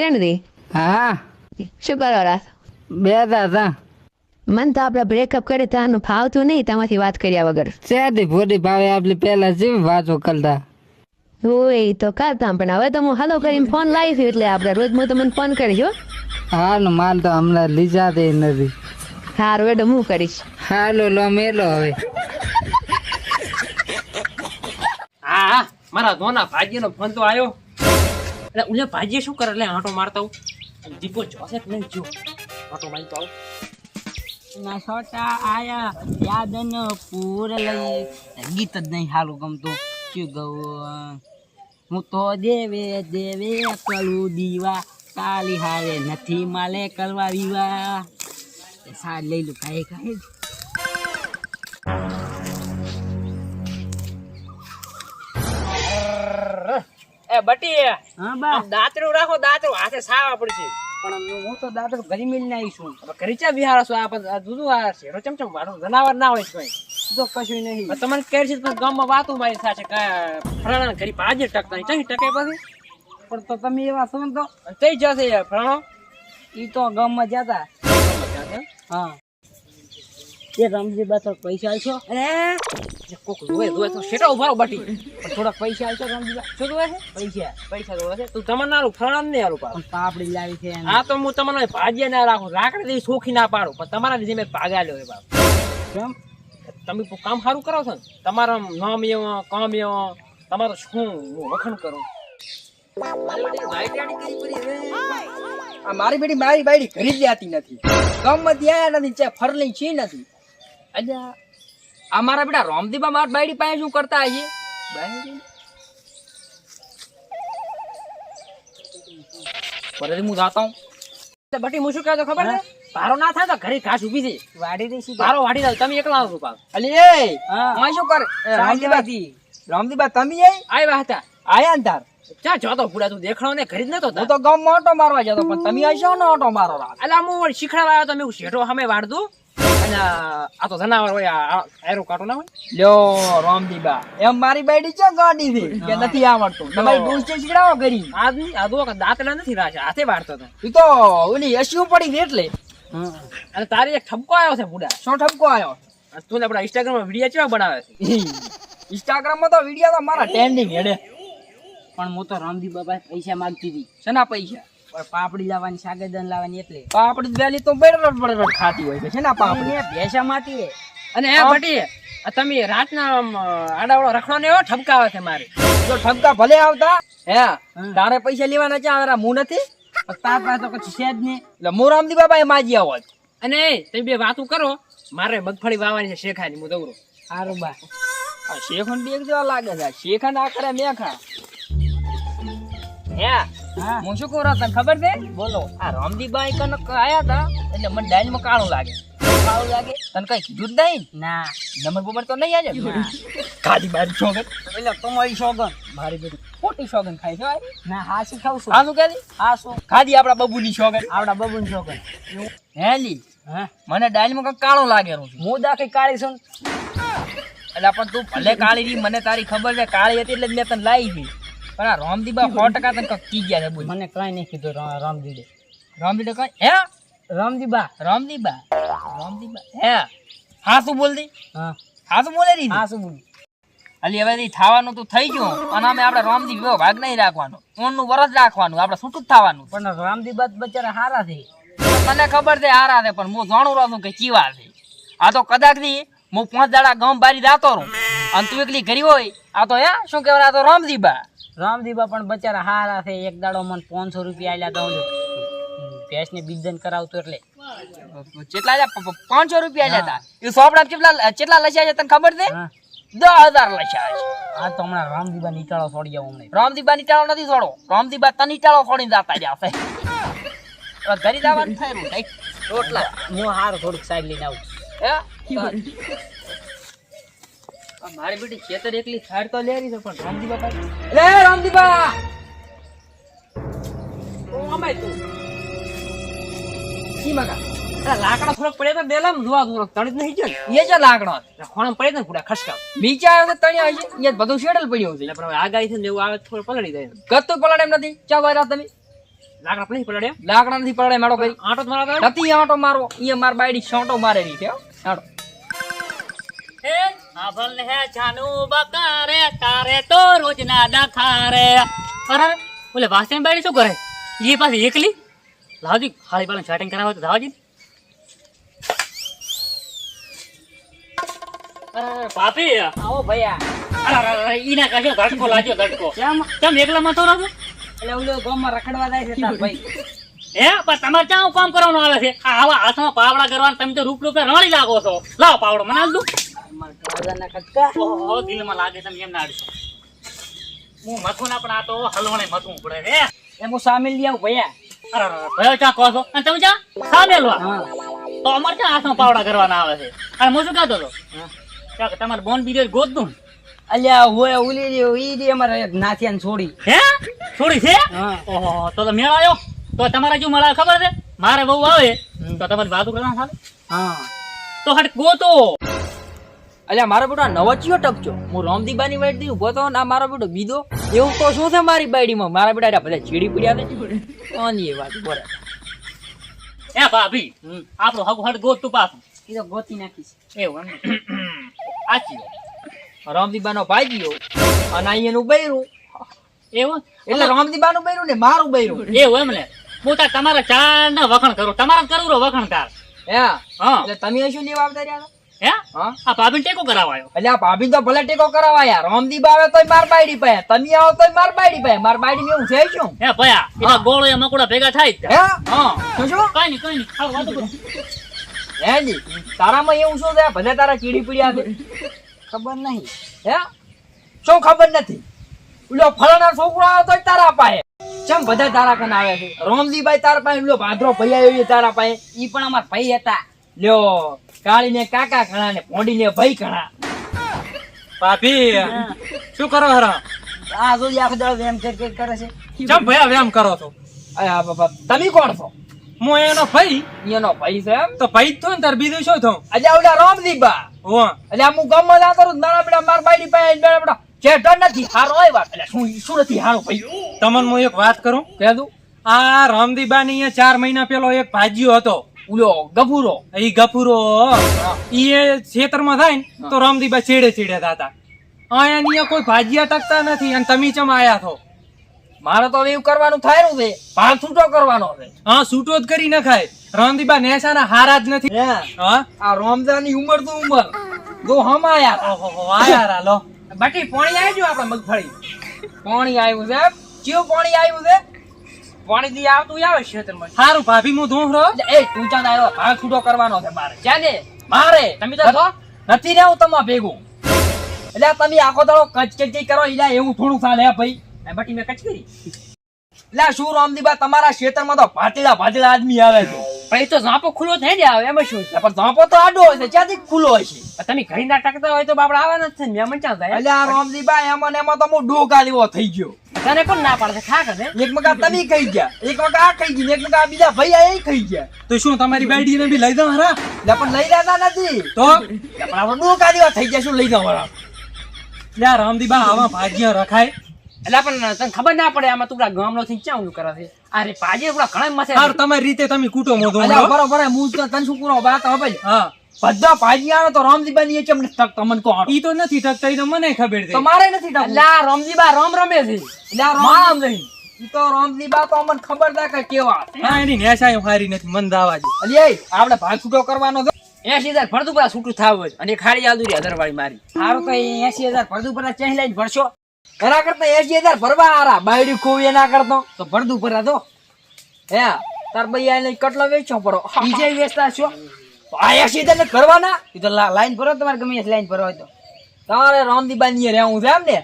કિરણદી હા. શું કરો રાત બે દાદા મન તો આપણે બ્રેકઅપ કરે તાનું ફાવતું નહીં તમારી વાત કર્યા વગર. ચાથી ભોડી ભાવે આપણે પેલા જેવી વાતો કરતા. હોય તો કરતા પણ હવે તો હું હાલો કરીને ફોન લાવી છું એટલે આપણે રોજ હું તમને ફોન કરીશ હા. હાલ માલ તો હમણાં લીધા દે નથી. સારું એટલે હું કરીશ. હાલો લો મેલો હવે. હા મારા ધોના ભાજીનો ફોન તો આવ્યો એટલે ઉલે ભાજીએ શું કરે? એટલે આંટો મારતા હું દીપો જોશે નહીં? જો. આંટો મારી તો આવું નસોટા આયા યાદન પૂર લઈ. ગીત જ નહીં હાલું ગમતું. શું ગયું હું તો દેવે દેવે કલું દીવા. કાલી હારે નથી માલે કરવા વિવા સાર લઈ લું, કાંઈ કાંઈ. એ બટી હા બા. દાંતરું રાખો દાંતરું. હાથે સાવ પડશે. પણ હું તો દાદા ઘરી મિલને આવીશું હવે ઘરી ચા વિહાર છો આ દૂધું આ શેરો ચમચમ વાળો જનાવર ના હોય કોઈ. તો કશું નહીં. તમને કહે છે પણ ગામમાં વાતું મારી સાથે કે ફલાણા ઘરી પાજે ટકતા નહીં ચઈ ટકે પછી? પણ તો તમે એવા છો તો. થઈ જશે ફલાણો? ઈ તો ગામમાં જતા. હા. એ રમજી બા તો પૈસા આલશો? અરે કોક જોવે જોવે તો શેટા ઊભા બટી. પણ થોડા પૈસા આલશો રમજી શું જોવે છે? પૈસા. પૈસા જોવે છે? તું તમને નારું ફરણ ને આલું પાપડી લાવી છે એને. તો હું તમને ભાજ્યા ના રાખું. દઈ સોખી ના પાડું. પણ તમારા લીધે મેં ભાગા લ્યો એ બાપ. કેમ? તમે કામ સારું કરો છો ને? તમારા નામ એવા કામ એવા તમારું શું? હું વખણ કરું. આ મારી બેટી મારી બાયડી ઘરી જ જતી નથી. ગામમાં ત્યાં નથી ફરલી છે નથી. અલ્યા આ મારા બેટા રોમદીબા મારા બાયડી પાસે શું કરતા હશે પરથી હું જાતા હું. બટી હું શું કહેતો ખબર છે? ભારો ના થાય તો ઘરે ઘાસ ઊભી છે. વાડી દેશી ભારો વાડી દઉં તમે એકલા આવશો પાક. અલી એ હા. શું કરે? રામદીબાથી રામદીબા તમે આવ્યા હતા. આયા તાર? ક્યાં જતો ભૂડા તું? દેખાડો ને ખરીદ નતો હું તો ગામમાં ઓટો મારવા જતો પણ તમે આશો ને ઓટો મારો એટલે અલા હું શીખડાવા આવ્યો તો મેં શેઠો સામે વાળ દઉં અને આ તો જનાવર હોય આરો કાટો ના હોય? લ્યો રામદીબા એમ મારી બાઈડી છે ગાડી થી કે નથી આવડતું. તમારી છે શીખડાવો કરી આ જ- આ દો દાંતડા નથી રાશે હાથે વાળતો તો. ઈ તો ઓલી અસ્યું પડી એટલે. અને તારી એક ઠપકો આવ્યો છે બુડા. શું ઠપકો આવ્યો? અને તું આપણા ઇન્સ્ટાગ્રામમાં વીડિયો કેવા બનાવે છે? ઇન્સ્ટાગ્રામમાં તો વીડિયો તો મારા ટ્રેન્ડિંગ હેડે. પણ હું તો રામદીબા બાબા પૈસા માંગતી હતી. શેના પૈસા? પાપડી લાવવાની સાગરદાન લાવવાની એટલે. પાપડી વેલી તો બરડ બરડ ખાતી હોય છે ને પાપડી? ભેંસા માટી અને એ ભટી તમે રાતના આડાવડો રખડો ને એવો ઠપકાવે છે મારે. જો ઠપકા ભલે આવતા હે તારે પૈસા લેવાના છે આરા હું નથી? તાર પાસે તો કશું છે જ નહીં. એટલે હું રામદી બાબા એ માજી આવો અને તમે બે વાતું કરો મારે મગફળી વાવવાની છે શેખાની હું દৌડો સારું બા. શેખન બે જેવા લાગે છે શેખન આ કરે મેખા. હે હા. શું કહું તને ખબર છે? બોલો. આ રામદીબાઈ કન આયા હતા એટલે મને ડાઈનમાં કાળું લાગે. કાળું લાગે? તને કઈ કીધું જ નહીં? ના. નંબર બબર તો નહીં આજે ખાધી બારી શોગન. એટલે તમારી શોગન. મારી બેટી ખોટી શોગન ખાય છે? ના હા શું ખાવ છું. હા શું કહેતી હા શું? ખાધી આપડા બબુની શોગન. આપણા બબુની શોગન. હેલી હા. મને ડાઈનમાં કાળો લાગે હું દાખી કાળી છું. એટલે પણ તું ભલે કાળી રહી મને તારી ખબર છે કાળી હતી એટલે જ મેં તને લાવી હતી પણ આ રામદીબા સો ટકા તને કી ગયા છે બોલ. મને કઈ નહીં કીધું રા- રામજીડે રામદીબા કઈ? હે? રામજીબા રામદીબા રામદીબા હે? હા શું બોલતી? હા. હા શું બોલે હા શું બોલ? અલી હવે થાવાનું તો થઈ ગયું. અને અમે આપણે રામદી વિવો ભાગ નહીં રાખવાનો. ઓનનું વરસ રાખવાનું. આપણે છૂટું જ થવાનું. પણ રામજીબા તો બચારા હારા છે. મને ખબર છે હારા છે પણ હું જાણું રહું છું કે ચીવા છે. આ તો કદાચથી હું પાંચ દાડા ગામ બારી જાતો રહું. અને તું એકલી ઘરી હોય આ તો હે? શું કહેવાય? આ તો રામદીબા રામદીબા પણ બચારા હારા છે. એક દાડો મને પાંચસો રૂપિયા આલ્યા તો ભેંસ ને બીજન કરાવતો એટલે. કેટલા પાંચસો રૂપિયા આવ્યા એ સોપડા કેટલા કેટલા લસ્યા છે તને ખબર છે? દસ હજાર લસ્યા છે. આ તો હમણાં રામદીબા નીચાળો છોડી જાવ હમણાં. રામદીબા નીચાળો નથી છોડો. રામદીબા તની ચાળો છોડીને જતા જશે હવે ઘરી જવાનું થાય રોટલા. હું હારું થોડુંક સાઈડ લઈને આવું. હે? મારી બેટી ખેતર એકલી ખાડ તો લેરી છે પણ રામદીબા પાસે લે રામદીબા ઓ અમાય તું. શી મગા. લાકડા થોડોક પડે તો બેલામ જોવા તણી જ નહીં ગયો એ છે લાકડો. ખોણામ પડે ને પૂરા છે તણ્યા અહીંયા બધું શેડલ પડ્યું છે. પણ હવે આગાહી છે ને એવું આવે થોડું પલળી જાય ગતું પલાડ એમ નથી. ચા વાયરા તમે? લાકડા પછી પડાડ્યા લાકડા નથી પડે મારો ભાઈ. આંટો મારવા નથી આંટો મારો ઈ માર બાયડી છોટો મારેલી છે આંટો. હે? આભલ હે જાનુ બકારે તારે તો રોજ ના દખારે અરે ઓલે વાસણ બાળી શું કરે? એ પાછી એકલી? લાવજી ખાલી પાલે સેટિંગ કરાવો તો લાવજી પાપી. આવો ભૈયા. અરે અરે, અરે ઈના કશો ધડકો લાગ્યો ધડકો કેમ? કેમ એકલા માં તો રહો એટલે ઓલો ગામમાં રખડવા જાય છે તાર ભાઈ. હે પણ તમારે ક્યાં કામ કરવાનું આવે છે? આ આવા હાથમાં પાવડા કરવા તમે તો રૂપ રૂપે રણી લાગો છો. લાવો પાવડો મને આલ દઉં અમાર કાળજાના ઓહો દિલમાં લાગે તમે એમ ના હું મથું ના પણ આ તો હલવાને મથવું પડે છે એમ હું સામેલ લઈ આવું ભૈયા. અરે અરે, ભયો ચા કહો છો? અને તમે ચા સામેલવા તો અમારે ક્યાં હાથમાં પાવડા કરવાના આવે છે? અને હું શું કહેતો હતો? ક્યાંક તમારે બોન બીજો ગોત દઉં અલ્યા હોય ઉલી રી ઈ રી અમારે નાથિયાને છોડી. હે? છોડી છે? ઓહો તો તો મેળ આવ્યો. તો તમારે શું મળે ખબર છે? મારે બહુ આવે તો તમારી વાતો કરવાના હા. તો હટ ગોતો. અલ્યા મારો બેટો આ નવો ચિયો ટપચો હું રામદીબાની થી ઊભો તો ના મારો બેટો બીજો. એવું તો શું છે મારી બાઈડીમાં મારા બેટા આ બધા ચીડી પડ્યા છે? કોની એ વાત? બોલે. એ ભાભી આપણો હગું હડ ગોત તું પાછું. એ તો ગોતી નાખીશ એવું એમ સાચી. ભાઈ ગયો. અને અહીંયાનું બૈરું એવું? એટલે રામદીબાનું બૈરું ને મારું બૈરું એવું એમ ને? હું તાર તમારા ચાર ના વખાણ કરું તમારા કરું રો વખાણ તાર હે? હા. એટલે તમે શું લેવા આવતા રહ્યા? હે? હા? આ ભાભી ટેકો કરાવાયો. એટલે આ ભાભી તો ભલે ટેકો કરાવાયા રામદીબ આવે તોય માર બાયડી પાયા તમે આવો તોય માર બાયડી પાય માર બાયડી એવું છે શું? હે ભયા એના ગોળો એ મકોડા ભેગા થાય હે? હા. શું શું? નહીં કઈ નહીં. હાલો વાતો કરો. હે તારામાં એવું શું છે? ભલે તારા ચીડી પીડી આવે. ખબર નહીં. હે? શું ખબર નથી? ઓલો ફલાણા છોકરો આવે તોય તારા પાસે ચમ બધા તારા કન આવે છે? રોમજીભાઈ તારા પાસે ઓલો ભાદરો ભાઈ આવ્યો તારા પાસે ઈ પણ અમાર ભાઈ હતા. લ્યો. કાળી ને કાકા ઘણા ને ભોંડી ને ભાઈ ઘણા. ભાભી શું કરો હરા? આ જો આખો દાડો એમ કર કે કરે છે. ચમ ભયા વેમ કરો છો? અરે આ બાબા તમે કોણ છો? હું એનો ભાઈ. એનો ભાઈ છે એમ? તો ભાઈ તો ને તાર બીજું શું થયું? આજે આવડા રામદીબા હો એટલે હું ગમ જાતો કરું નાના બેડા માર બાઈડી પાસે બેડા બેડા ચેટર નથી હારો વાત એટલે શું શું નથી હારો ભાઈ? તમને હું એક વાત કરું? કહેતું આ રામદીબાની ચાર મહિના પેલો એક ભાજીયો હતો. ઉલો ગભુરો ઈ ગફુરો એ ખેતરમાં થાય ને તો રામદીબા ચેડે ચેડે થતા અહીંયા અહીંયા કોઈ ભાજીયા ટકતા નથી અને તમે ચમ આયા છો? મારે તો હવે એવું કરવાનું થાય છે. ભાગ છૂટો કરવાનો છે. હા છૂટો જ કરી નખાય. રામદીબા નેસાના હારા જ નથી. હે, હા? આ રોમજાની ઉંમર તો ઉંમર. જો હમ આયા ઓહો આયા રા લો. બાકી પાણી આવી ગયું આપણે મગફળી. પાણી આવ્યું છે? ચિયું પાણી આવ્યું છે? પાણી દી આવતું આવે ખેતરમાં સારું ભાભી હું ધોહરો એ તું ચાંદ આવ્યો ભાગ છૂટો કરવાનો છે મારે. ચાલે મારે? તમે તો છો? નથી રહેવું તમારે ભેગું. એટલે તમે આખો દાડો કચકચી કરો એટલે એવું થોડું ચાલે ભાઈ. બટી મેં કચ કરી એટલે શું રામદીબા તમારા ક્ષેત્રમાં તો ભાટેલા ભાટેલા આદમી આવે છે. ભાઈ તો ઝાંપો ખુલ્લો થઈ ને આવે એમાં શું છે? પણ ઝાંપો તો આડો હોય છે ક્યાંથી ખુલ્લો હોય છે. તમે ઘડી ના ટકતા હોય તો બાપડા આવવાના જ છે ને મહેમાન ચાલ જાય? એટલે આ ભાઈ એમાં ને એમાં તો હું ડોકા દેવો થઈ ગયો. તને કોણ ના પાડે છે? ખા કરે એક મગા તમે ખાઈ ગયા એક મગા આ ખાઈ ગઈ એક મગા આ બીજા ભાઈ આ એ ખાઈ ગયા. તો શું તમારી બાઈડીને બી લઈ દઉં હરા? લે પણ લઈ રહ્યા નથી. તો? પણ આપણે ડોકા દેવા થઈ ગયા શું લઈ દઉં હરા? લે રામદીબા આવા ભાગ્ય રખાય. એટલે પણ તને ખબર ના પડે આમાં તું પેલા થી ક્યાં ઊંધું કરે છે? અરે પાજે પેલા ઘણા મસે હારું તમારી રીતે તમે કૂટો મો બરોબર હું તને શું પૂરો વાત હવે હા. બધા ભાજી આવે તો રામદીબા ની ચમ તક તમને કો ઈ તો નથી ટકતા ઈ તો મને ખબર છે. તમારે નથી ટકવું. એટલે આ રમજીબા રમે છે. એટલે રામ નહીં ઈ તો રામદીબા તો અમને ખબર હતા કે કેવા. હા એની નેસાય હારી નથી મન દાવા દે. અલી આપણે ભાગ છૂટો કરવાનો છે. એસી હજાર પેલા છૂટું થાવ અને ખાડી આદુરી હજાર વાળી મારી. સારું તો એસી હજાર ભરતું પર ચેન્જ લઈને ભરશો. એના કરતા એસી હજાર ભરવા આરા બાયડી ખોવી એના કરતો. તો ભરદું ભરા તો. હે તાર ભાઈ આને કટલો વેચો પડો. બીજે વેચતા છો. આ એસી હજાર ભરવાના? એ તો લાઈન ભરો તમારે ગમે લાઈન ભરો હોય તો. તમારે રામદીબા ની રહેવું છે એમ ને?